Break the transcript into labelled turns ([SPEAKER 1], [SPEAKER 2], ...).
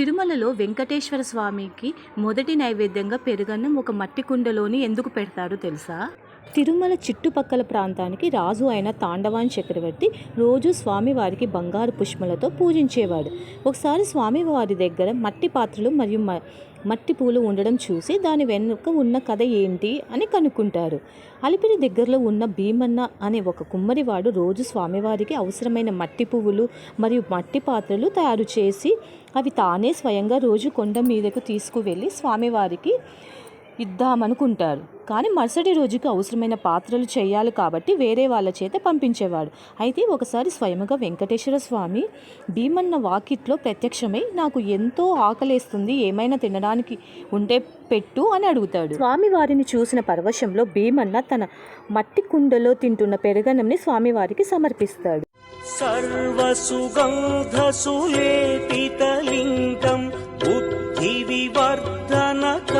[SPEAKER 1] తిరుమలలో వెంకటేశ్వర స్వామికి మొదటి నైవేద్యంగా పెరుగన్నం ఒక మట్టి కుండలోని ఎందుకు పెడతారు తెలుసా? తిరుమల చుట్టుపక్కల ప్రాంతానికి రాజు అయిన తాండవాన్ చక్రవర్తి రోజు స్వామివారికి బంగారు పుష్పలతో పూజించేవాడు. ఒకసారి స్వామివారి దగ్గర మట్టి పాత్రలు మరియు మ- మట్టి పూలు ఉండడం చూసి దాని వెనుక ఉన్న కథ ఏంటి అని కనుక్కుంటారు. అలిపిరి దగ్గరలో ఉన్న భీమన్న అనే ఒక కుమ్మరివాడు రోజు స్వామివారికి అవసరమైన మట్టి పువ్వులు మరియు మట్టి పాత్రలు తయారు చేసి అవి తానే స్వయంగా రోజు కొండ మీదకు తీసుకువెళ్ళి స్వామివారికి ఇద్దామనుకుంటారు. కానీ మరుసటి రోజుకి అవసరమైన పాత్రలు చేయాలి కాబట్టి వేరే వాళ్ళ చేత పంపించేవాడు. అయితే ఒకసారి స్వయంగా వెంకటేశ్వర స్వామి భీమన్న వాకిట్లో ప్రత్యక్షమై నాకు ఎంతో ఆకలేస్తుంది ఏమైనా తినడానికి ఉంటే పెట్టు అని అడుగుతాడు. స్వామివారిని చూసిన పరవశంలో భీమన్న తన మట్టి కుండలో తింటున్న పెరగనంని స్వామివారికి సమర్పిస్తాడు.
[SPEAKER 2] సర్వసుగంధ బుద్ధి వివర్ధనక